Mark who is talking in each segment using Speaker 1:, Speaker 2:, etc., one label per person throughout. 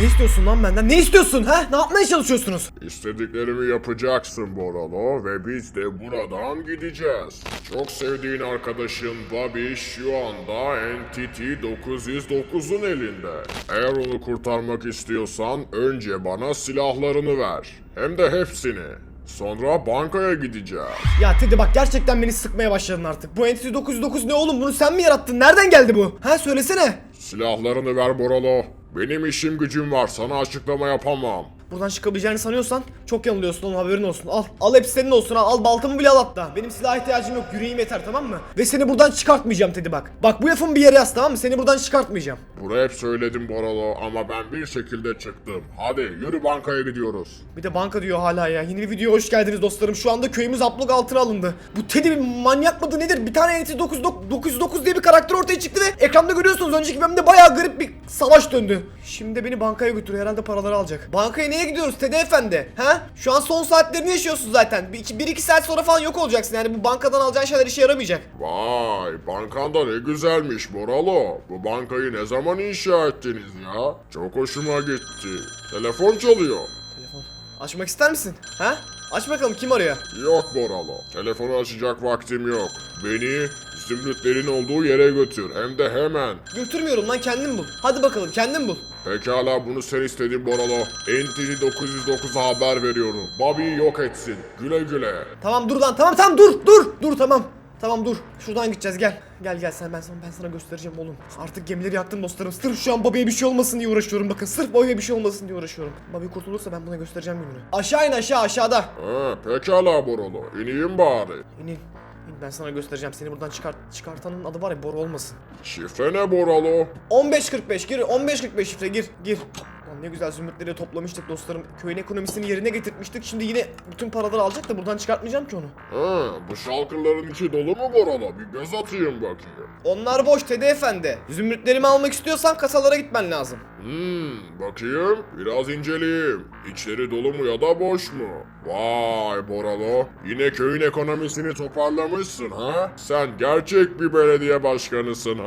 Speaker 1: Ne istiyorsun lan benden? Ne istiyorsun ha? Ne yapmaya çalışıyorsunuz?
Speaker 2: İstediklerimi yapacaksın Boralo ve biz de buradan gideceğiz. Çok sevdiğin arkadaşın Bobby şu anda Entity 909'un elinde. Eğer onu kurtarmak istiyorsan önce bana silahlarını ver. Hem de hepsini. Sonra bankaya gideceğiz.
Speaker 1: Ya Teddy bak gerçekten beni sıkmaya başladın artık. Bu Entity 909 ne oğlum? Bunu sen mi yarattın? Nereden geldi bu? Ha söylesene.
Speaker 2: Silahlarını ver Boralo. Benim işim gücüm var sana açıklama yapamam.
Speaker 1: Buradan çıkabileceğini sanıyorsan çok yanılıyorsun oğlum haberin olsun. Al. Al hepsi senin olsun al. Al baltamı bile al hatta. Benim silaha ihtiyacım yok. Yüreğim yeter tamam mı? Ve seni buradan çıkartmayacağım Teddy bak. Bak bu lafımı bir yere yaz tamam mı? Seni buradan çıkartmayacağım.
Speaker 2: Bunu hep söyledim Boralo ama ben bir şekilde çıktım. Hadi yürü bankaya gidiyoruz.
Speaker 1: Bir de banka diyor hala ya. Yeni bir videoya hoş geldiniz dostlarım. Şu anda köyümüz abluk altına alındı. Bu Teddy bir manyak mıdır nedir? Bir tane 909 909 diye bir karakter ortaya çıktı ve ekranda görüyorsunuz önceki bölümde bayağı garip bir savaş döndü. Şimdi beni bankaya götürüyor. Herhalde paraları alacak. Bankaya niye gidiyoruz Teddy efendi? Ha? Şu an son saatlerini yaşıyorsun zaten. 1-2 saat sonra falan yok olacaksın. Yani bu bankadan alacağın şeyler işe yaramayacak.
Speaker 2: Vay bankanda ne güzelmiş Boralo. Bu bankayı ne zaman inşa ettiniz ya? Çok hoşuma gitti. Telefon çalıyor.
Speaker 1: Telefon. Açmak ister misin? Ha? Aç bakalım kim arıyor?
Speaker 2: Yok Boralo. Telefonu açacak vaktim yok. Beni zümrütlerin olduğu yere götür. Hem de hemen.
Speaker 1: Götürmüyorum lan kendin bul. Hadi bakalım kendin bul.
Speaker 2: Pekala bunu sen istedin Boralo. Entity 909'a haber veriyorum. Bobby'yi yok etsin. Güle güle.
Speaker 1: Tamam dur lan tamam tamam dur dur dur tamam. Tamam dur. Şuradan gideceğiz gel. Gel gel sen ben sana ben sana göstereceğim oğlum. Artık gemileri yaktım dostlarım. Sırf şu an Bobby'ye bir şey olmasın diye uğraşıyorum. Bakın sırf Bobby'ye bir şey olmasın diye uğraşıyorum. Bobby kurtulursa ben buna göstereceğim gününü. Aşağı in aşağı aşağıda.
Speaker 2: Ha, pekala Boralo. İneyim bari.
Speaker 1: İn in. İn, Ben sana göstereceğim. Seni buradan çıkart çıkartanın adı var ya Bora olmasın.
Speaker 2: Şifre ne Boralo?
Speaker 1: 15.45 gir 15.45 şifre gir gir. Lan ne güzel zümrütleri toplamıştık dostlarım. Köyün ekonomisini yerine getirtmiştik. Şimdi yine bütün paraları alacak da buradan çıkartmayacağım ki onu.
Speaker 2: Ha, bu şalkırların içi dolu mu Boralo? Bir göz atayım bakayım.
Speaker 1: Onlar boş Tede Efendi. Zümrütlerimi almak istiyorsan kasalara gitmen lazım.
Speaker 2: Hmm, bakayım. Biraz inceleyeyim. İçleri dolu mu ya da boş mu? Vay Boralo. Yine köyün ekonomisini toparlamışsın ha? Sen gerçek bir belediye başkanısın.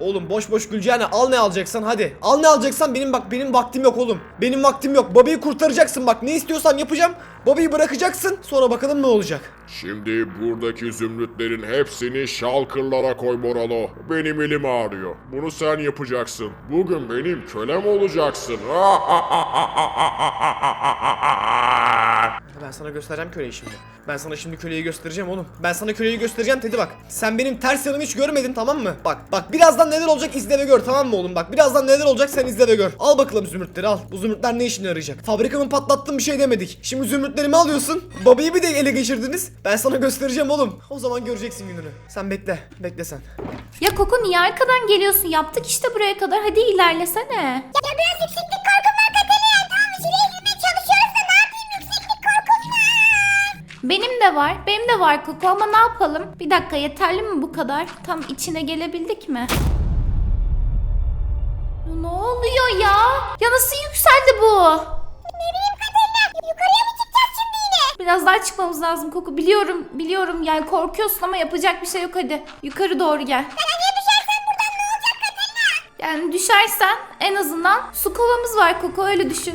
Speaker 1: Oğlum boş boş güleceğine al ne alacaksan hadi. Al ne alacaksan benim bak benim vaktim yok oğlum. Benim vaktim yok. Bobby'yi kurtaracaksın bak ne istiyorsan yapacağım. Bobby'yi bırakacaksın sonra bakalım ne olacak.
Speaker 2: Şimdi buradaki zümrütlerin hepsini şalkırlara koy Boralo. Benim elim ağrıyor. Bunu sen yapacaksın. Bugün benim kölem olacaksın.
Speaker 1: Ben sana göstereceğim köleyi şimdi. Ben sana şimdi köleyi göstereceğim oğlum. Ben sana köleyi göstereceğim Teddy bak. Sen benim ters yanımı hiç görmedin tamam mı? Bak bak birazdan neler olacak izle ve gör tamam mı oğlum bak. Birazdan neler olacak sen izle ve gör. Al bakalım zümrütleri al. Bu zümrütler ne işine yarayacak? Fabrikamı patlattım bir şey demedik. Şimdi zümrütlerimi alıyorsun. Babayı bir de ele geçirdiniz. Ben sana göstereceğim oğlum. O zaman göreceksin gününü. Sen bekle. Bekle sen.
Speaker 3: Ya Koko niye arkadan geliyorsun? Yaptık işte buraya kadar. Hadi ilerlesene.
Speaker 4: Ya biraz yükseklik korkum var
Speaker 3: Benim de var. Benim de var Koko ama ne yapalım? Bir dakika yeterli mi bu kadar? Tam içine gelebildik mi? Ne oluyor ya? Ya nasıl yükseldi bu?
Speaker 4: Ne bileyim Katerina yukarıya mı çıkacağız şimdi yine?
Speaker 3: Biraz daha çıkmamız lazım Koko. Biliyorum, biliyorum. Yani korkuyorsun ama yapacak bir şey yok hadi. Yukarı doğru gel.
Speaker 4: Sana niye düşersen buradan ne olacak Katerina?
Speaker 3: Yani düşersen en azından su kovamız var Koko öyle düşün.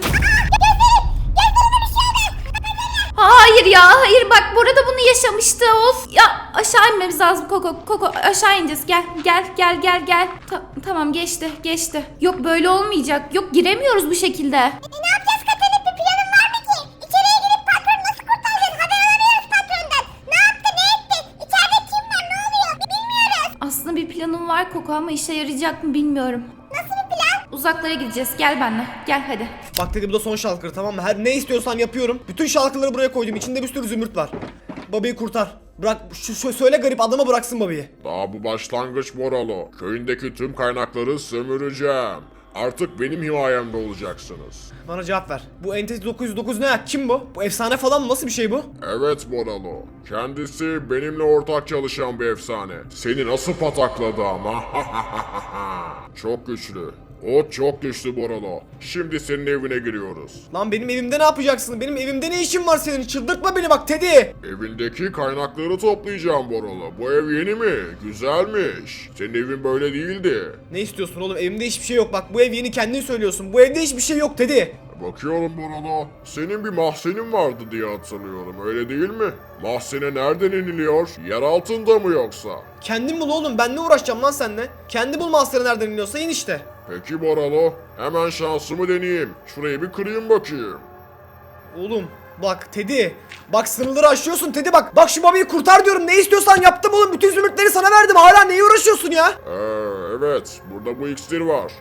Speaker 3: Hayır ya hayır bak burada bunu yaşamıştı of. Ya aşağı inmemiz lazım Koko. Koko aşağı ineceğiz gel gel gel gel gel. Ta- tamam geçti geçti. Yok böyle olmayacak. Yok giremiyoruz bu şekilde.
Speaker 4: E ne yapacağız Katerina bir planın var mı ki? İçeriye girip patronu nasıl kurtaracağız? Haber alamıyoruz patrondan. Ne yaptı ne etti? İçeride kim var ne oluyor? Bilmiyoruz.
Speaker 3: Aslında bir planım var Koko ama işe yarayacak mı bilmiyorum.
Speaker 4: Nasıl bir plan?
Speaker 3: Uzaklara gideceğiz. Gel benimle. Gel hadi.
Speaker 1: Bak dedi bu da son şalkır tamam mı? Her ne istiyorsan yapıyorum. Bütün şalkırları buraya koydum. İçinde bir sürü zümrüt var. Babayı kurtar. Bırak şu, şu söyle garip adama bıraksın babayı.
Speaker 2: Daha bu başlangıç Boralo. Köyündeki tüm kaynakları sömüreceğim. Artık benim himayemde olacaksınız.
Speaker 1: Bana cevap ver. Bu Entity 909 ne ya? Kim bu? Bu efsane falan mı? Nasıl bir şey bu?
Speaker 2: Evet Boralo. Kendisi benimle ortak çalışan bir efsane. Seni nasıl patakladı ama? Çok güçlü. O çok güçlü Boralo. Şimdi senin evine giriyoruz.
Speaker 1: Lan benim evimde ne yapacaksın? Benim evimde ne işin var senin? Çıldırtma beni bak Teddy.
Speaker 2: Evindeki kaynakları toplayacağım Boralo. Bu ev yeni mi? Güzelmiş. Senin evin böyle değildi.
Speaker 1: Ne istiyorsun oğlum? Evimde hiçbir şey yok. Bak bu ev yeni kendin söylüyorsun. Bu evde hiçbir şey yok Teddy.
Speaker 2: Bakıyorum Boralo. Senin bir mahzenin vardı diye hatırlıyorum. Öyle değil mi? Mahzene nereden iniliyor? Yer altında mı yoksa?
Speaker 1: Kendin bul oğlum. Ben ne uğraşacağım lan seninle? Kendi bul mahzeni nereden iniyorsa in işte.
Speaker 2: Peki Boralo. Hemen şansımı deneyeyim. Şurayı bir kırayım bakayım.
Speaker 1: Oğlum bak Teddy. Bak sınırları aşıyorsun Teddy bak. Bak şu babayı kurtar diyorum. Ne istiyorsan yaptım oğlum. Bütün zümrütleri sana verdim. Hala neye uğraşıyorsun ya?
Speaker 2: Ee, evet. Burada bu iksir var.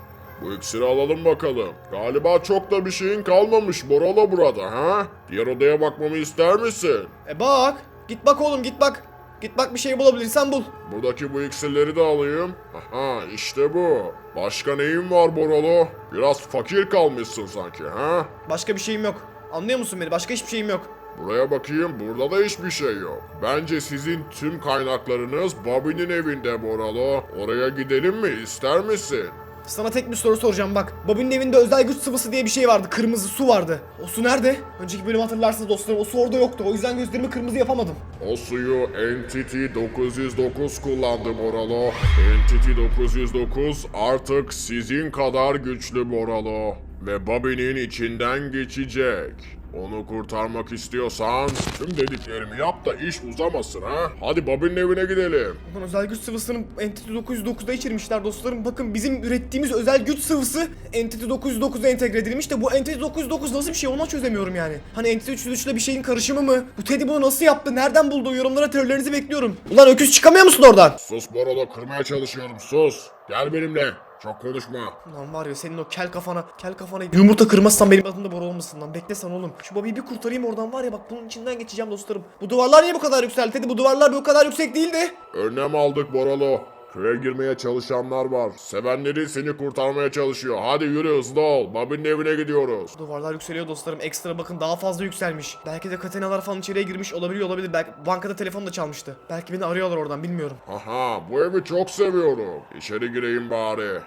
Speaker 2: Bu iksiri alalım bakalım. Galiba çok da bir şeyin kalmamış Boralo burada ha? Diğer odaya bakmamı ister misin?
Speaker 1: E bak. Git bak oğlum git bak. Git bak bir şey bulabilirsen bul.
Speaker 2: Buradaki bu iksirleri de alayım. Aha işte bu. Başka neyin var Boralo? Biraz fakir kalmışsın sanki ha?
Speaker 1: Başka bir şeyim yok. Anlıyor musun beni? Başka hiçbir şeyim yok.
Speaker 2: Buraya bakayım burada da hiçbir şey yok. Bence sizin tüm kaynaklarınız Bobby'nin evinde Boralo. Oraya gidelim mi ister misin?
Speaker 1: Sana tek bir soru soracağım bak. Bobby'nin evinde özel güç sıvısı diye bir şey vardı. Kırmızı su vardı. O su nerede? Önceki bölüm hatırlarsınız dostlarım. O su orada yoktu. O yüzden gözlerimi kırmızı yapamadım.
Speaker 2: O suyu Entity 909 kullandı Boralo. Entity 909 artık sizin kadar güçlü Boralo. Ve Bobby'nin içinden geçecek. Onu kurtarmak istiyorsan tüm dediklerimi yap da iş uzamasın ha. Hadi Bobby'nin evine gidelim.
Speaker 1: Ulan özel güç sıvısını Entity 909'da içirmişler dostlarım. Bakın bizim ürettiğimiz özel güç sıvısı Entity 909'a entegre edilmiş de bu Entity 909 nasıl bir şey onu çözemiyorum yani. Hani Entity 303 ile bir şeyin karışımı mı? Bu Teddy bunu nasıl yaptı? Nereden buldu? Yorumlara teorilerinizi bekliyorum. Ulan öküz çıkamıyor musun oradan?
Speaker 2: Sus Boralo kırmaya çalışıyorum sus. Gel benimle. Çok konuşma.
Speaker 1: Lan var ya senin o kel kafana, kel kafana yumurta kırmazsan benim adım da Bora olmasın lan. Bekle sen oğlum. Şu babayı bir kurtarayım oradan var ya bak bunun içinden geçeceğim dostlarım. Bu duvarlar niye bu kadar yükseldi? Teddy bu duvarlar bu kadar yüksek değildi.
Speaker 2: Önlem aldık Boralo. Köye girmeye çalışanlar var. Sevenleri seni kurtarmaya çalışıyor. Hadi yürü hızlı ol. Bobby'nin evine gidiyoruz.
Speaker 1: Duvarlar yükseliyor dostlarım. Ekstra bakın daha fazla yükselmiş. Belki de katenalar falan içeriye girmiş olabiliyor olabilir. Belki bankada telefon da çalmıştı. Belki beni arıyorlar oradan bilmiyorum.
Speaker 2: Aha bu evi çok seviyorum. İçeri gireyim bari.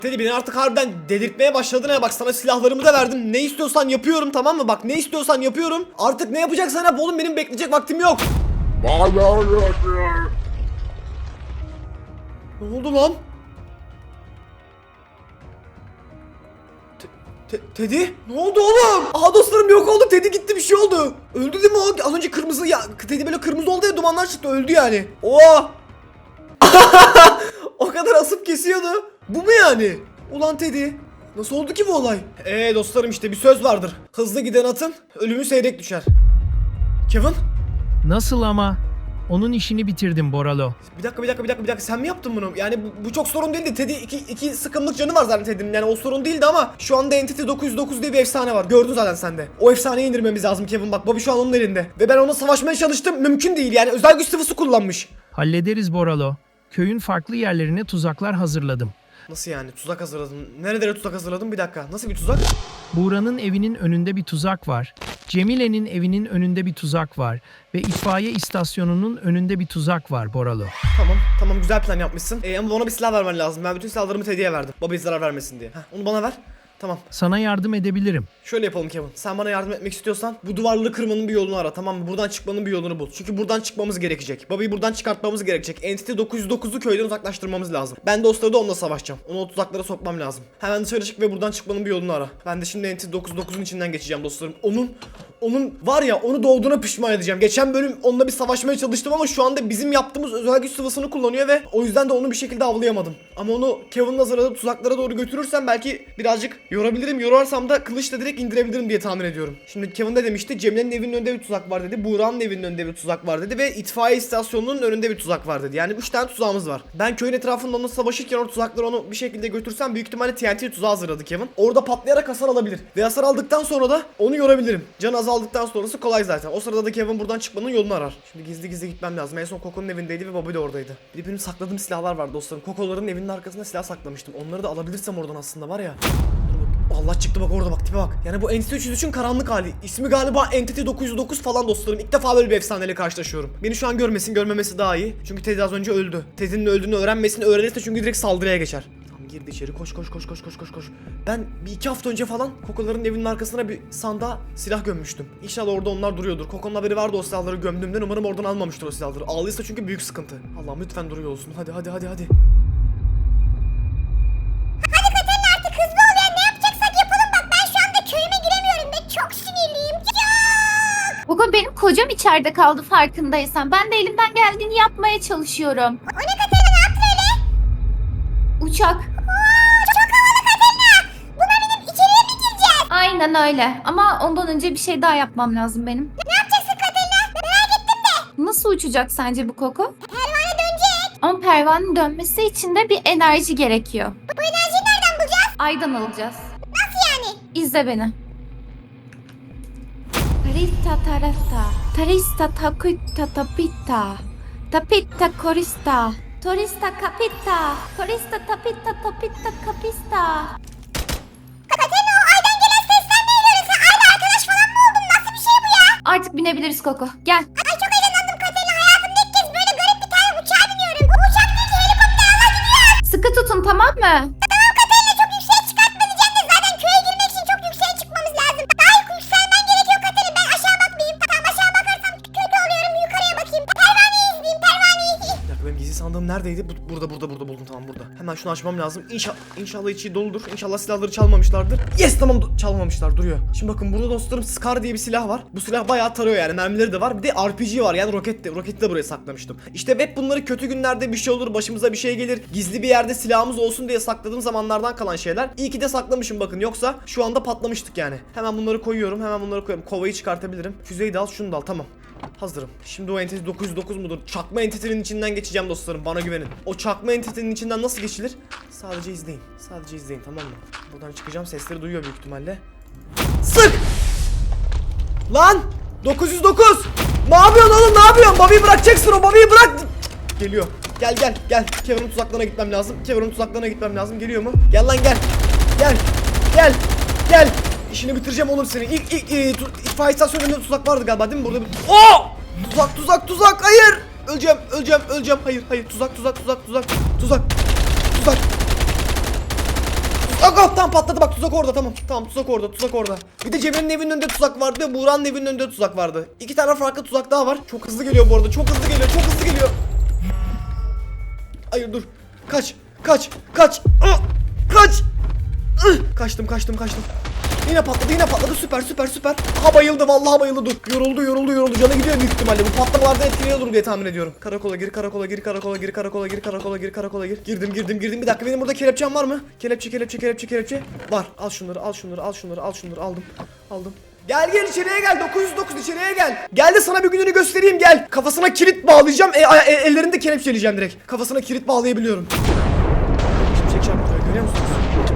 Speaker 1: Teddy beni artık harbiden delirtmeye başladın ha. Bak sana silahlarımı da verdim. Ne istiyorsan yapıyorum tamam mı? Bak ne istiyorsan yapıyorum. Artık ne yapacaksan yap oğlum benim bekleyecek vaktim yok.
Speaker 2: Bana
Speaker 1: Ne oldu lan? Te- Te- Teddy? Ne oldu oğlum? Aha dostlarım yok oldu. Teddy gitti bir şey oldu. Öldü değil mi o? Az önce kırmızı ya Teddy böyle kırmızı oldu ya dumanlar çıktı öldü yani. Oha! o kadar asıp kesiyordu. Bu mu yani? Ulan Teddy. Nasıl oldu ki bu olay? Eee dostlarım işte bir söz vardır. Hızlı giden atın ölümü seyrek düşer. Kevin?
Speaker 5: Nasıl ama? Onun işini bitirdim Boralo.
Speaker 1: Bir dakika bir dakika bir dakika bir dakika sen mi yaptın bunu? Yani bu, bu çok sorun değildi. Teddy iki, iki sıkımlık canı var zaten Teddy'nin yani o sorun değildi ama şu anda Entity 909 diye bir efsane var. Gördün zaten sen de. O efsaneyi indirmemiz lazım Kevin bak. Bobby şu an onun elinde. Ve ben onunla savaşmaya çalıştım. Mümkün değil yani özel güç sıvısı kullanmış.
Speaker 5: Hallederiz Boralo. Köyün farklı yerlerine tuzaklar hazırladım.
Speaker 1: Nasıl yani? Tuzak hazırladın. Nerelere tuzak hazırladın? Bir dakika. Nasıl bir tuzak?
Speaker 5: Buğra'nın evinin önünde bir tuzak var. Cemile'nin evinin önünde bir tuzak var. Ve itfaiye istasyonunun önünde bir tuzak var Boralo.
Speaker 1: Tamam. Tamam güzel plan yapmışsın. Ee, ama bana bir silah vermen lazım. Ben bütün silahlarımı Teddy'ye verdim. Bobby'ye zarar vermesin diye. Heh, onu bana ver. Tamam.
Speaker 5: Sana yardım edebilirim.
Speaker 1: Şöyle yapalım Kevin. Sen bana yardım etmek istiyorsan bu duvarları kırmanın bir yolunu ara tamam mı? Buradan çıkmanın bir yolunu bul. Çünkü buradan çıkmamız gerekecek. Bobby'yi buradan çıkartmamız gerekecek. Entity 909'u köyden uzaklaştırmamız lazım. Ben de o sırada onunla savaşacağım. Onu o tuzaklara sokmam lazım. Hemen dışarı çık ve buradan çıkmanın bir yolunu ara. Ben de şimdi Entity 909'un içinden geçeceğim dostlarım. Onun onun var ya onu doğduğuna pişman edeceğim. Geçen bölüm onunla bir savaşmaya çalıştım ama şu anda bizim yaptığımız özel güç sıvısını kullanıyor ve o yüzden de onu bir şekilde avlayamadım. Ama onu Kevin'la hazırladığı tuzaklara doğru götürürsem belki birazcık yorabilirim. Yorarsam da kılıçla direkt indirebilirim diye tahmin ediyorum. Şimdi Kevin ne demişti? Cemre'nin evinin önünde bir tuzak var dedi. Buğra'nın evinin önünde bir tuzak var dedi ve itfaiye istasyonunun önünde bir tuzak var dedi. Yani 3 tane tuzağımız var. Ben köyün etrafında onunla savaşırken o tuzakları onu bir şekilde götürsem büyük ihtimalle TNT tuzağı hazırladı Kevin. Orada patlayarak hasar alabilir. Ve hasar aldıktan sonra da onu yorabilirim. Can azaldıktan sonrası kolay zaten. O sırada da Kevin buradan çıkmanın yolunu arar. Şimdi gizli gizli gitmem lazım. En son Coco'nun evindeydi ve Bobby de oradaydı. Bir de benim sakladığım silahlar var dostlarım. Coco'ların evinin arkasında silah saklamıştım. Onları da alabilirsem oradan aslında var ya. Allah çıktı bak orada bak tipe bak. Yani bu Entity 303'ün karanlık hali. İsmi galiba Entity 909 falan dostlarım. İlk defa böyle bir efsaneyle karşılaşıyorum. Beni şu an görmesin görmemesi daha iyi. Çünkü Teddy az önce öldü. Teddy'nin öldüğünü öğrenmesin öğrenirse çünkü direkt saldırıya geçer. Tamam girdi içeri koş koş koş koş koş koş koş. Ben bir iki hafta önce falan Kokoların evinin arkasına bir sandığa silah gömmüştüm. İnşallah orada onlar duruyordur. Koko'nun haberi vardı o silahları gömdüğümden umarım oradan almamıştır o silahları. Aldıysa çünkü büyük sıkıntı. Allah'ım lütfen duruyor olsun. Hadi hadi hadi. Hadi
Speaker 3: Bugün benim kocam içeride kaldı farkındaysan. Ben de elimden geldiğini yapmaya çalışıyorum.
Speaker 4: O ne Katerina ne yaptın öyle?
Speaker 3: Uçak.
Speaker 4: Aa, çok havalı Katerina. Buna binip içeriye mi gireceğiz?
Speaker 3: Aynen öyle. Ama ondan önce bir şey daha yapmam lazım benim.
Speaker 4: Ne yapacaksın Katerina? Merak ettim de.
Speaker 3: Nasıl uçacak sence bu koku?
Speaker 4: Pervane dönecek.
Speaker 3: Ama pervanenin dönmesi için de bir enerji gerekiyor.
Speaker 4: Bu enerjiyi nereden bulacağız?
Speaker 3: Aydan alacağız.
Speaker 4: Nasıl yani?
Speaker 3: İzle beni. Tarista tarata, tarista takutta tapita, tapita korista, torista kapita, korista tapita tapita kapista.
Speaker 4: Katerina o aydan gelen sesler ne? Sen ayda arkadaş falan mı oldun? Nasıl bir şey bu ya?
Speaker 3: Artık binebiliriz Koko. Gel.
Speaker 4: Ay çok heyecanlandım Katerina. Hayatımda ilk kez böyle garip bir tane uçağa biniyorum. Bu uçak değil ki helikopter. Allah gidiyor.
Speaker 3: Sıkı tutun tamam mı?
Speaker 1: Neredeydi? Bu, burada burada burada buldum tamam burada. Hemen şunu açmam lazım. İnşallah inşallah içi doludur. İnşallah silahları çalmamışlardır. Yes tamam çalmamışlar duruyor. Şimdi bakın burada dostlarım Scar diye bir silah var. Bu silah bayağı tarıyor yani mermileri de var. Bir de RPG var yani roket de roketi de buraya saklamıştım. İşte hep bunları kötü günlerde bir şey olur başımıza bir şey gelir. Gizli bir yerde silahımız olsun diye sakladığım zamanlardan kalan şeyler. İyi ki de saklamışım bakın yoksa şu anda patlamıştık yani. Hemen bunları koyuyorum hemen bunları koyuyorum. Kovayı çıkartabilirim. Füzeyi de al şunu da al tamam. Hazırım. Şimdi o entity 909 mudur? Çakma entity'nin içinden geçeceğim dostlarım. Bana güvenin. O çakma entity'nin içinden nasıl geçilir? Sadece izleyin. Sadece izleyin tamam mı? Buradan çıkacağım. Sesleri duyuyor büyük ihtimalle. Sık! Lan! 909! Ne yapıyorsun oğlum? Ne yapıyorsun? Bobby'yi bırakacaksın o. Bobby'yi bırak! Geliyor. Gel gel gel. Kevin'in tuzaklarına gitmem lazım. Kevin'in tuzaklarına gitmem lazım. Geliyor mu? Gel lan gel. Gel. Gel. Gel. İşini bitireceğim oğlum senin. İlk ilk e, tu, itfaiye istasyonunda tuzak vardı galiba değil mi? Burada bir... Oo! Tuzak tuzak tuzak. Hayır. Öleceğim öleceğim öleceğim. Hayır hayır. Tuzak tuzak tuzak tuzak. Tuzak. Tuzak. Tuzak oh, tamam patladı bak tuzak orada tamam. Tamam tuzak orada tuzak orada. Bir de Cemre'nin evinin önünde tuzak vardı Buğra'nın evinin önünde tuzak vardı. İki tane farklı tuzak daha var. Çok hızlı geliyor bu arada. Çok hızlı geliyor. Çok hızlı geliyor. Hayır dur. Kaç. Kaç. Kaç. Ah! Kaç. Kaçtım kaçtım kaçtım. Yine patladı yine patladı süper süper süper. Ha bayıldı vallahi bayıldı dur. Yoruldu yoruldu yoruldu canı gidiyor büyük ihtimalle. Bu patlamalardan etkileniyordur diye tahmin ediyorum. Karakola gir karakola gir karakola gir karakola gir karakola gir karakola gir. Girdim girdim girdim bir dakika benim burada kelepçem var mı? Kelepçe kelepçe kelepçe kelepçe. Var al şunları al şunları al şunları al şunları aldım. Aldım. Gel gel içeriye gel 909 içeriye gel. Gel de sana bir gününü göstereyim gel. Kafasına kilit bağlayacağım. E, e, ellerinde kelepçeleyeceğim direkt. Kafasına kilit bağlayabiliyorum. Şimşek çarptırıyor görüyor musunuz?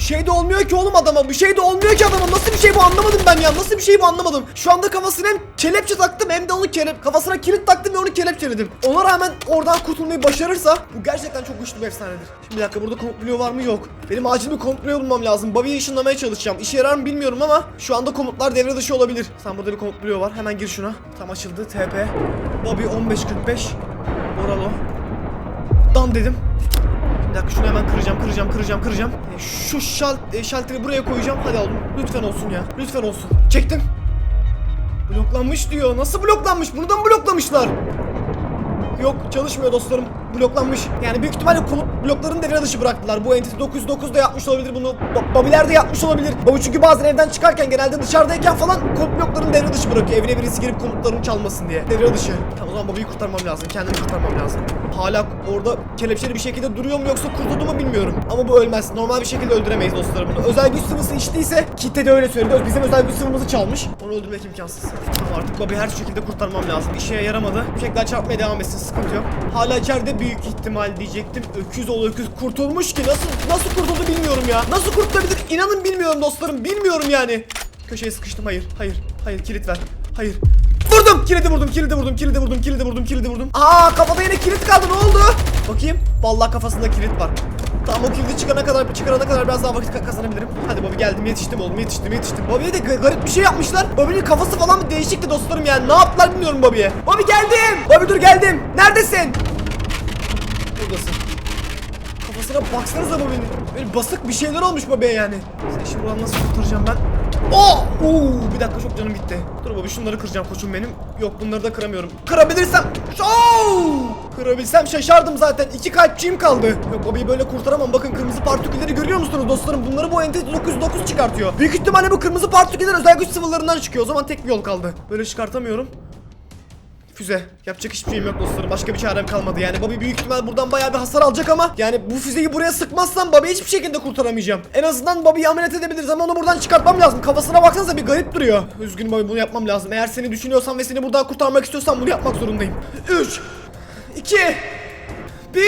Speaker 1: Bir şey de olmuyor ki oğlum adama. Bir şey de olmuyor ki adama. Nasıl bir şey bu anlamadım ben ya. Nasıl bir şey bu anlamadım. Şu anda kafasına hem kelepçe taktım hem de onu kelep kafasına kilit taktım ve onu kelepçeledim. Ona rağmen oradan kurtulmayı başarırsa bu gerçekten çok güçlü bir efsanedir. Şimdi bir dakika burada komut bloğu var mı? Yok. Benim acil bir komut bloğu bulmam lazım. Bobby'yi ışınlamaya çalışacağım. İşe yarar mı bilmiyorum ama şu anda komutlar devre dışı olabilir. Sen burada bir komut bloğu var. Hemen gir şuna. Tam açıldı. TP. Bobby 1545. Boralo. Dan dedim. Bir dakika şunu hemen kıracağım, kıracağım, kıracağım, kıracağım. E, Şu şal, e, şalteri buraya koyacağım. Hadi oğlum. Lütfen olsun ya. Lütfen olsun. Çektim. Bloklanmış diyor. Nasıl bloklanmış? Bunu da mı bloklamışlar? Yok çalışmıyor dostlarım. Bloklanmış. Yani büyük ihtimalle komut bloklarını devre dışı bıraktılar. Bu Entity 909 da yapmış olabilir bunu. Babiler de yapmış olabilir. Bobby çünkü bazen evden çıkarken genelde dışarıdayken falan komut bloklarını devre dışı bırakıyor. Evine birisi girip komutlarını çalmasın diye. Devre dışı. Tamam o zaman Bobby'yi kurtarmam lazım. Kendimi kurtarmam lazım. Hala orada kelepçeli bir şekilde duruyor mu yoksa kurtuldu mu bilmiyorum. Ama bu ölmez. Normal bir şekilde öldüremeyiz dostlarım bunu. Özel güç sıvısı içtiyse Kit'te de öyle söyledi. Bizim özel güç sıvımızı çalmış. Onu öldürmek imkansız. Ama artık Bobby'yi her şekilde kurtarmam lazım. İşe yaramadı. Bir çarpmaya devam etsin. Sıkıntı yok. Hala içeride büyük ihtimal diyecektim. Öküz ol öküz kurtulmuş ki nasıl nasıl kurtuldu bilmiyorum ya. Nasıl kurtulabilir? İnanın bilmiyorum dostlarım. Bilmiyorum yani. Köşeye sıkıştım. Hayır. Hayır. Hayır kilit ver. Hayır. Vurdum. Kilidi vurdum. Kilidi vurdum. Kilidi vurdum. Kilidi vurdum. Kilidi vurdum. Aa kafada yine kilit kaldı. Ne oldu? Bakayım. Vallahi kafasında kilit var. Tamam o kilidi çıkana kadar çıkarana kadar biraz daha vakit ka- kazanabilirim. Hadi Bobby geldim yetiştim oğlum yetiştim yetiştim. Bobby'ye de ga- garip bir şey yapmışlar. Bobby'nin kafası falan bir değişikti dostlarım yani. Ne yaptılar bilmiyorum Bobby'ye. Bobby geldim. Bobby dur geldim. Neredesin? Buradasın. Kafasına baksanıza Bobby'nin. Böyle basık bir şeyler olmuş Bobby'ye yani. Sen şimdi buradan nasıl kurtaracağım ben? Oh! Oo, bir dakika çok canım gitti. Dur Bobby şunları kıracağım koçum benim. Yok bunları da kıramıyorum. Kırabilirsem. Oh! Kırabilsem şaşardım zaten. İki kalpçiğim kaldı. Yok Bobby'yi böyle kurtaramam. Bakın kırmızı partikülleri görüyor musunuz dostlarım? Bunları bu entity 909 çıkartıyor. Büyük ihtimalle bu kırmızı partiküller özel güç sıvılarından çıkıyor. O zaman tek bir yol kaldı. Böyle çıkartamıyorum. Füze. Yapacak hiçbir şeyim yok dostlarım. Başka bir çarem kalmadı yani. Bobby büyük ihtimal buradan bayağı bir hasar alacak ama yani bu füzeyi buraya sıkmazsam Bobby'yi hiçbir şekilde kurtaramayacağım. En azından Bobby'yi ameliyat edebiliriz ama onu buradan çıkartmam lazım. Kafasına baksanıza bir garip duruyor. Üzgünüm Bobby bunu yapmam lazım. Eğer seni düşünüyorsam ve seni buradan kurtarmak istiyorsam bunu yapmak zorundayım. 3 2 1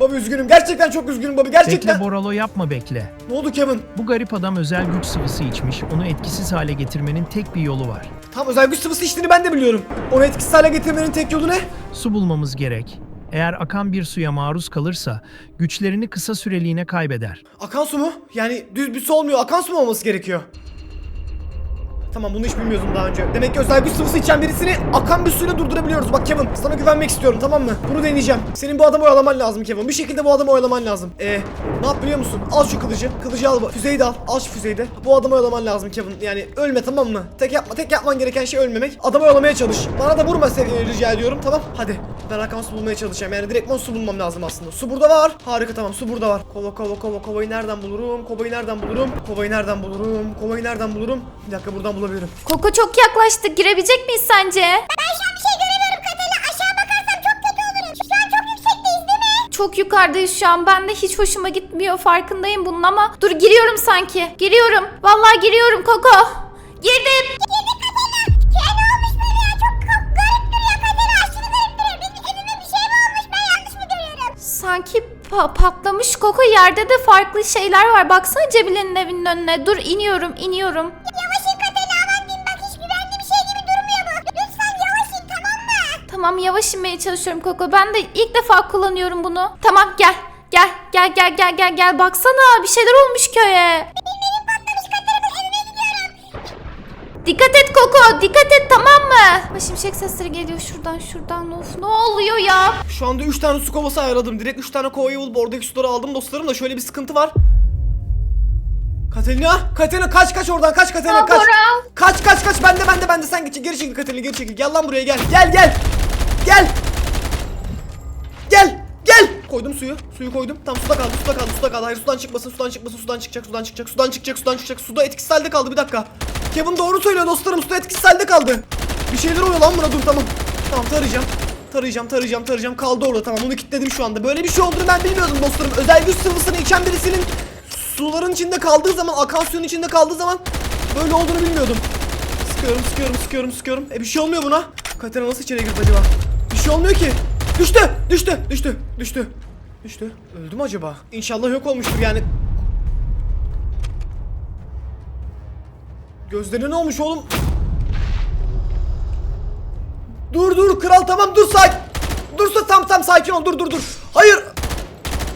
Speaker 1: Bobby üzgünüm. Gerçekten çok üzgünüm Bobby. Gerçekten.
Speaker 5: Bekle Boralo yapma bekle.
Speaker 1: ne oldu Kevin?
Speaker 5: Bu garip adam özel güç sıvısı içmiş. Onu etkisiz hale getirmenin tek bir yolu var.
Speaker 1: Tam özel güç sıvısı içtiğini ben de biliyorum. Onu etkisiz hale getirmenin tek yolu ne?
Speaker 5: Su bulmamız gerek. Eğer akan bir suya maruz kalırsa güçlerini kısa süreliğine kaybeder.
Speaker 1: Akan su mu? Yani düz bir su olmuyor. Akan su mu olması gerekiyor? Tamam bunu hiç bilmiyordum daha önce. Demek ki özel güç sıvısı içen birisini akan bir suyla durdurabiliyoruz. Bak Kevin sana güvenmek istiyorum tamam mı? Bunu deneyeceğim. Senin bu adamı oyalaman lazım Kevin. Bir şekilde bu adamı oyalaman lazım. Ee, ne yap biliyor musun? Al şu kılıcı. Kılıcı al. Füzeyi de al. Al şu füzeyi de. Bu adamı oyalaman lazım Kevin. Yani ölme tamam mı? Tek yapma. Tek yapman gereken şey ölmemek. Adamı oyalamaya çalış. Bana da vurma sev- rica ediyorum tamam? Hadi. Ben akan su bulmaya çalışacağım. Yani direktman su bulmam lazım aslında. Su burada var. Harika tamam su burada var. Kova kova kova kovayı nereden bulurum? Kovayı nereden bulurum? Kovayı nereden bulurum? Kovayı nereden bulurum? Bir dakika buradan bulabilirim.
Speaker 3: Koko çok yaklaştık. Girebilecek miyiz sence?
Speaker 4: Ben şu an bir şey göremiyorum Katerina. Aşağı bakarsam çok kötü olurum. Şu an çok yüksekteyiz değil mi?
Speaker 3: Çok yukarıdayız şu an. Ben de hiç hoşuma gitmiyor. Farkındayım bunun ama. Dur giriyorum sanki. Giriyorum. Vallahi giriyorum Koko. Girdim.
Speaker 4: Girdik Katerina. Ne olmuş böyle ya? Çok garip duruyor Katerina. Aşırı garip duruyor. Benim evime bir şey mi olmuş? Ben yanlış mı görüyorum?
Speaker 3: Sanki pa- patlamış Koko. Yerde de farklı şeyler var. Baksana Cemile'nin evinin önüne. Dur iniyorum iniyorum.
Speaker 4: Tamam
Speaker 3: yavaş inmeye çalışıyorum Koko. Ben de ilk defa kullanıyorum bunu. Tamam gel. Gel gel gel gel gel gel baksana bir şeyler olmuş köye.
Speaker 4: Benim patlamış Katerina. Evime gidiyorum.
Speaker 3: Dikkat et Koko dikkat et tamam mı? Ay, Şimşek sesleri geliyor şuradan şuradan of ne oluyor ya?
Speaker 1: Şu anda 3 tane su kovası ayarladım. Direkt 3 tane kovayı bulup oradaki suları aldım dostlarım da şöyle bir sıkıntı var. Katerina, Katerina kaç kaç oradan kaç Katerina
Speaker 3: Aa,
Speaker 1: kaç. Kaç kaç kaç bende bende bende sen geç geri çekil Katerina geri çekil. Gel lan buraya gel. Gel gel. Gel. Gel. Gel. Koydum suyu. Suyu koydum. Tam suda kaldı. Suda kaldı. Suda kaldı. Hayır sudan çıkmasın. Sudan çıkmasın. Sudan çıkacak. Sudan çıkacak. Sudan çıkacak. Sudan çıkacak. Suda etkisiz halde kaldı. Bir dakika. Kevin doğru söylüyor dostlarım. Suda etkisiz halde kaldı. Bir şeyler oluyor lan buna. Dur tamam. Tamam tarayacağım. Tarayacağım, tarayacağım, tarayacağım. Kaldı orada tamam. Onu kilitledim şu anda. Böyle bir şey olduğunu ben bilmiyordum dostlarım. Özel güç sıvısını içen birisinin suların içinde kaldığı zaman, akan suyun içinde kaldığı zaman böyle olduğunu bilmiyordum. Sıkıyorum, sıkıyorum, sıkıyorum, sıkıyorum. E bir şey olmuyor buna. Katerina nasıl içeri girdi acaba? Şey olmuyor ki. Düştü, düştü, düştü, düştü. Düştü. Öldü mü acaba? İnşallah yok olmuştur yani. Gözlerine ne olmuş oğlum? Dur dur kral tamam dur sakin. Dursa tam tam sakin ol dur dur dur. Hayır.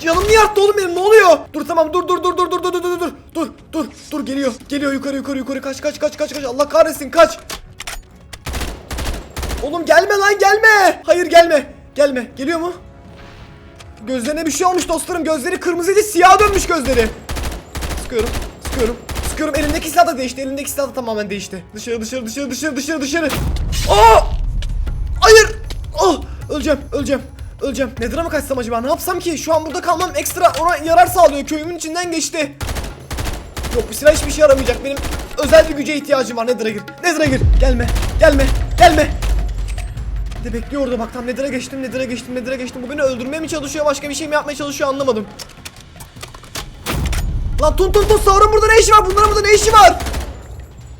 Speaker 1: Canım niye arttı oğlum benim ne oluyor? Dur tamam dur dur dur dur dur dur dur dur dur dur dur dur geliyor geliyor yukarı yukarı yukarı kaç kaç kaç kaç kaç Allah kahretsin kaç. Oğlum gelme lan gelme. Hayır gelme gelme geliyor mu? Gözlerine bir şey olmuş dostlarım gözleri kırmızıydı siyah dönmüş gözleri. Sıkıyorum sıkıyorum sıkıyorum elindeki silah da değişti elindeki silah da tamamen değişti. Dışarı dışarı dışarı dışarı dışarı dışarı. Aa! Hayır! Oh! Öleceğim, öleceğim, öleceğim. Nedir'e mi kaçsam acaba? Ne yapsam ki? Şu an burada kalmam ekstra ona yarar sağlıyor. Köyümün içinden geçti. Yok bu silah hiçbir şey yaramayacak. Benim özel bir güce ihtiyacım var. Nedir'e gir. Nedir'e gir. Gelme, gelme, gelme. De bekliyor bak tam Nedir'e geçtim, Nedir'e geçtim, Nedir'e geçtim. Bu beni öldürmeye mi çalışıyor, başka bir şey mi yapmaya çalışıyor anlamadım. Lan tun tun tun Sauron burada ne işi var? Bunların burada ne işi var?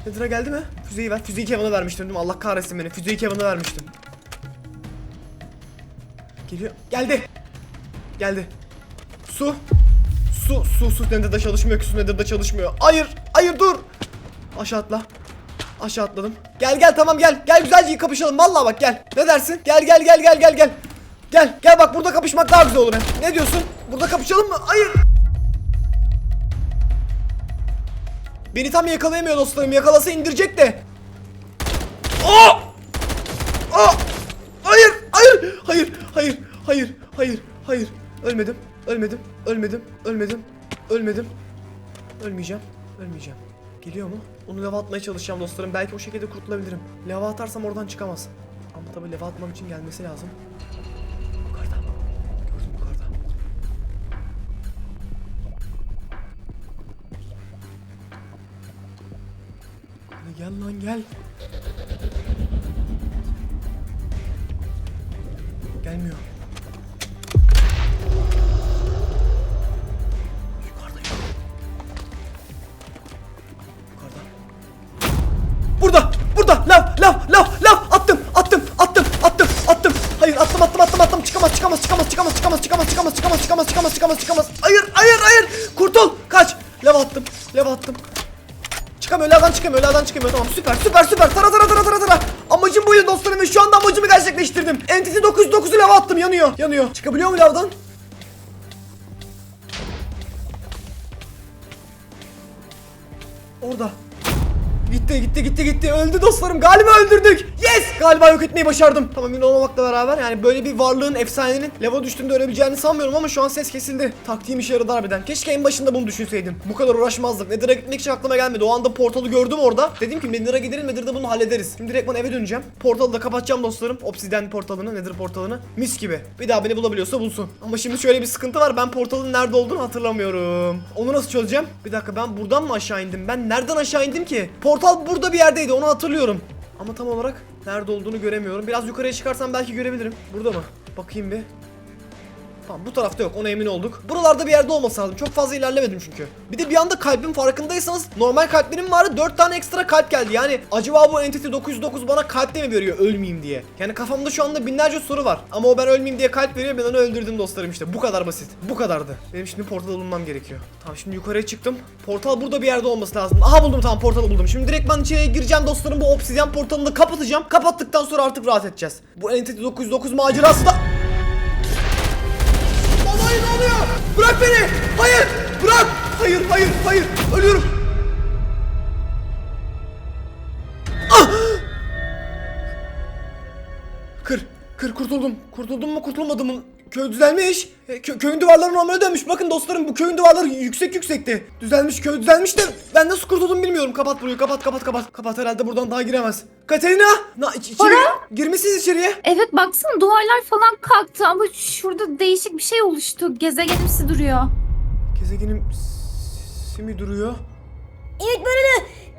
Speaker 1: Nedir'e geldi mi? Füzeyi ver. Füzeyi Kevin'a vermiştim değil mi? Allah kahretsin beni. Füzeyi Kevin'a vermiştim. Geliyor. Geldi. Geldi. Su. Su. Su. Su. Nether'da çalışmıyor ki. Su Nether'da çalışmıyor. Hayır. Hayır dur. Aşağı atla. Aşağı atladım. Gel gel tamam gel. Gel güzelce kapışalım. Vallahi bak gel. Ne dersin? Gel gel gel gel gel gel. Gel gel bak burada kapışmak daha güzel olur. he. Ne diyorsun? Burada kapışalım mı? Hayır. Beni tam yakalayamıyor dostlarım. Yakalasa indirecek de. Aa! Aa! Hayır, hayır, hayır, hayır, hayır, hayır, hayır. Ölmedim, ölmedim, ölmedim, ölmedim, ölmedim. Ölmeyeceğim, ölmeyeceğim. Geliyor mu? Onu lava atmaya çalışacağım dostlarım. Belki o şekilde kurtulabilirim. Lava atarsam oradan çıkamaz. Ama tabii lava atmam için gelmesi lazım. Yukarıda. Gördüm yukarıda. Hadi gel lan gel. Gelmiyor. Süper süper süper. Tara tara tara tara tara. Amacım buydu dostlarım ve şu anda amacımı gerçekleştirdim. Entity 909'u lava attım. Yanıyor yanıyor. Çıkabiliyor mu lavdan? Orada. Gitti gitti gitti gitti. Öldü dostlarım. Galiba öldürdük Yes! Galiba yok etmeyi başardım. Tamam yine olmamakla beraber yani böyle bir varlığın efsanenin lava düştüğünde ölebileceğini sanmıyorum ama şu an ses kesildi. Taktiğim işe yaradı harbiden. Keşke en başında bunu düşünseydim Bu kadar uğraşmazdık. Nether'a gitmek için aklıma gelmedi. O anda portalı gördüm orada. Dedim ki Nether'a gidelim Nether'da bunu hallederiz. Şimdi direkt ben eve döneceğim. Portalı da kapatacağım dostlarım. Obsidian portalını Nether portalını. Mis gibi. Bir daha beni bulabiliyorsa bulsun. Ama şimdi şöyle bir sıkıntı var. Ben portalın nerede olduğunu hatırlamıyorum. Onu nasıl çözeceğim? Bir dakika ben buradan mı aşağı indim? Ben nereden aşağı indim ki? Portal burada bir yerdeydi. Onu hatırlıyorum Ama tam olarak nerede olduğunu göremiyorum. Biraz yukarıya çıkarsam belki görebilirim. Burada mı? Bakayım bir Tamam bu tarafta yok ona emin olduk. Buralarda bir yerde olması lazım. Çok fazla ilerlemedim çünkü. Bir de bir anda kalbim farkındaysanız normal kalplerim vardı 4 tane ekstra kalp geldi. Yani acaba bu Entity 909 bana kalp de mi veriyor ölmeyeyim diye. Yani kafamda şu anda binlerce soru var. Ama o ben ölmeyeyim diye kalp veriyor ben onu öldürdüm dostlarım işte. Bu kadar basit. Bu kadardı. Benim şimdi portala bulunmam gerekiyor. Tamam şimdi yukarıya çıktım. Portal burada bir yerde olması lazım. Aha buldum tamam portalı buldum. Şimdi direkt ben içeriye gireceğim dostlarım. Bu obsidyen portalını kapatacağım. Kapattıktan sonra artık rahat edeceğiz. Bu Entity 909 macerası da... Oluyor? Bırak beni! Hayır! Bırak! Hayır, hayır, hayır! Ölüyorum! Ah! Kır, kır kurtuldum. Kurtuldum mu kurtulmadım mı? Köy düzelmiş. E, kö- köyün duvarları normale dönmüş. Bakın dostlarım bu köyün duvarları yüksek yüksekti. Düzelmiş köy düzelmiş de ben nasıl kurtuldum bilmiyorum. Kapat burayı kapat kapat kapat. Kapat herhalde buradan daha giremez. Katerina! Na, iç, içeri,
Speaker 3: Bora?
Speaker 1: girmişsiniz içeriye.
Speaker 3: Evet baksana duvarlar falan kalktı ama şurada değişik bir şey oluştu. Gezegenimsi duruyor.
Speaker 1: Gezegenim simi duruyor.
Speaker 4: Evet.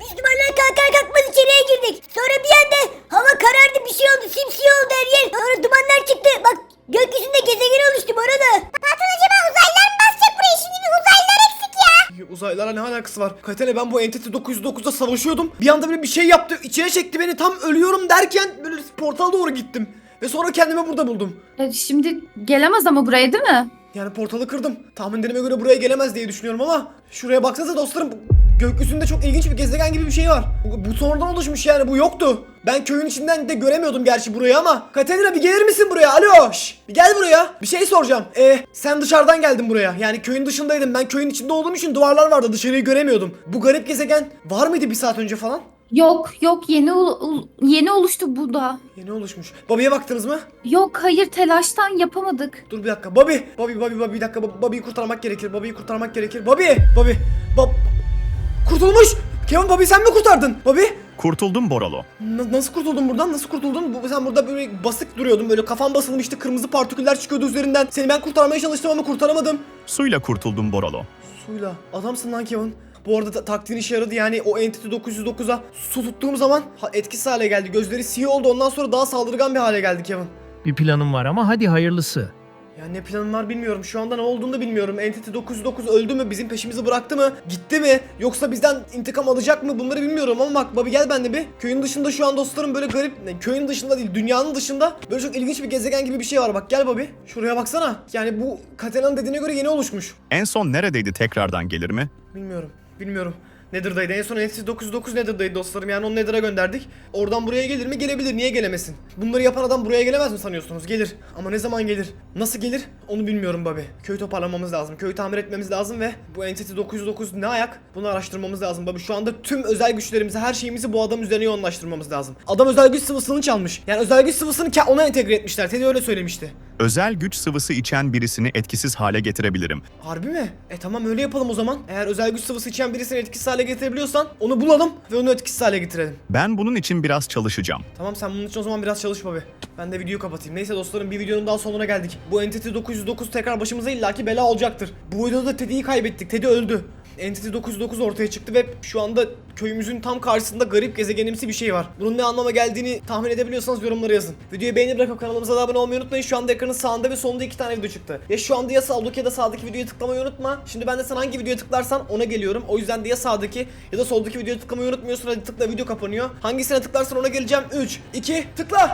Speaker 4: Biz duvarlar kalkar kalkmaz içeriye girdik. Sonra bir anda hava karardı bir şey oldu. Simsiyah oldu her yer. Sonra dumanlar çıktı. Bak gökyüzünde gezegen oluştu Barolo. Patron acaba uzaylılar mı basacak buraya? Şimdi bir uzaylılar eksik ya.
Speaker 1: Uzaylılarla ne alakası var? Katene ben bu Entity 909'da savaşıyordum. Bir anda böyle bir şey yaptı. içine çekti beni. Tam ölüyorum derken böyle portala doğru gittim. Ve sonra kendimi burada buldum.
Speaker 3: E, şimdi gelemez ama buraya değil mi?
Speaker 1: Yani portalı kırdım. Tahminlerime göre buraya gelemez diye düşünüyorum ama şuraya baksanıza dostlarım. Gökyüzünde çok ilginç bir gezegen gibi bir şey var. Bu, bu sonradan oluşmuş yani bu yoktu. Ben köyün içinden de göremiyordum gerçi burayı ama. Katerina bir gelir misin buraya? Alo şş, bir gel buraya. Bir şey soracağım. E sen dışarıdan geldin buraya. Yani köyün dışındaydım. Ben köyün içinde olduğum için duvarlar vardı. Dışarıyı göremiyordum. Bu garip gezegen var mıydı bir saat önce falan?
Speaker 3: Yok yok yeni ol- yeni oluştu bu da.
Speaker 1: Yeni oluşmuş. Bobby'ye baktınız mı?
Speaker 3: Yok hayır telaştan yapamadık.
Speaker 1: Dur bir dakika. Bobby. Bobby, Bobby, Bobby. Bir dakika. Bob- Bobby'yi kurtarmak gerekir. Bobby'yi kurtarmak gerekir. Bobby. Bobby. Bob... Kurtulmuş. Kevin Bobby sen mi kurtardın? Bobby.
Speaker 6: Kurtuldum Boralo.
Speaker 1: Na- nasıl kurtuldun buradan? Nasıl kurtuldun? Bu, sen burada böyle basık duruyordun. Böyle kafan basılmıştı. Kırmızı partiküller çıkıyordu üzerinden. Seni ben kurtarmaya çalıştım ama kurtaramadım.
Speaker 6: Suyla kurtuldum Boralo.
Speaker 1: Suyla. Adamsın lan Kevin. Bu arada ta- taktiğin işe yaradı yani o Entity 909'a su tuttuğum zaman ha, etkisiz hale geldi. Gözleri siyah oldu ondan sonra daha saldırgan bir hale geldi Kevin.
Speaker 5: Bir planım var ama hadi hayırlısı.
Speaker 1: Ya ne planım var bilmiyorum. Şu anda ne olduğunu da bilmiyorum. Entity 909 öldü mü? Bizim peşimizi bıraktı mı? Gitti mi? Yoksa bizden intikam alacak mı? Bunları bilmiyorum ama bak Bobby gel benimle bir. Köyün dışında şu an dostlarım böyle garip... Ne, köyün dışında değil, dünyanın dışında böyle çok ilginç bir gezegen gibi bir şey var. Bak gel Bobby. Şuraya baksana. Yani bu Katena'nın dediğine göre yeni oluşmuş.
Speaker 6: En son neredeydi tekrardan gelir mi?
Speaker 1: Bilmiyorum. Bilmiyorum. Nether'daydı. En son Entity 909 Nether'daydı dostlarım. Yani onu Nether'a gönderdik. Oradan buraya gelir mi? Gelebilir. Niye gelemesin? Bunları yapan adam buraya gelemez mi sanıyorsunuz? Gelir. Ama ne zaman gelir? Nasıl gelir? Onu bilmiyorum babi. Köyü toparlamamız lazım. Köyü tamir etmemiz lazım ve bu Entity 909 ne ayak? Bunu araştırmamız lazım babi. Şu anda tüm özel güçlerimizi, her şeyimizi bu adam üzerine yoğunlaştırmamız lazım. Adam özel güç sıvısını çalmış. Yani özel güç sıvısını ona entegre etmişler. Teddy öyle söylemişti.
Speaker 6: Özel güç sıvısı içen birisini etkisiz hale getirebilirim.
Speaker 1: Harbi mi? E tamam öyle yapalım o zaman. Eğer özel güç sıvısı içen birisini etkisiz hale getirebiliyorsan onu bulalım ve onu etkisiz hale getirelim.
Speaker 6: Ben bunun için biraz çalışacağım.
Speaker 1: Tamam sen bunun için o zaman biraz çalış babi. Ben de videoyu kapatayım. Neyse dostlarım bir videonun daha sonuna geldik. Bu Entity 909 tekrar başımıza illaki bela olacaktır. Bu videoda da Teddy'yi kaybettik. Teddy öldü. Entity 909 ortaya çıktı ve şu anda köyümüzün tam karşısında garip gezegenimsi bir şey var. Bunun ne anlama geldiğini tahmin edebiliyorsanız yorumlara yazın. Videoyu beğenip bırakıp kanalımıza da abone olmayı unutmayın. Şu anda ekranın sağında ve solunda iki tane video çıktı. Ya şu anda ya sağdaki ya da sağdaki videoyu tıklamayı unutma. Şimdi ben de sen hangi videoya tıklarsan ona geliyorum. O yüzden de ya sağdaki ya da soldaki videoya tıklamayı unutmuyorsun. Hadi tıkla video kapanıyor. Hangisine tıklarsan ona geleceğim. 3, 2, tıkla.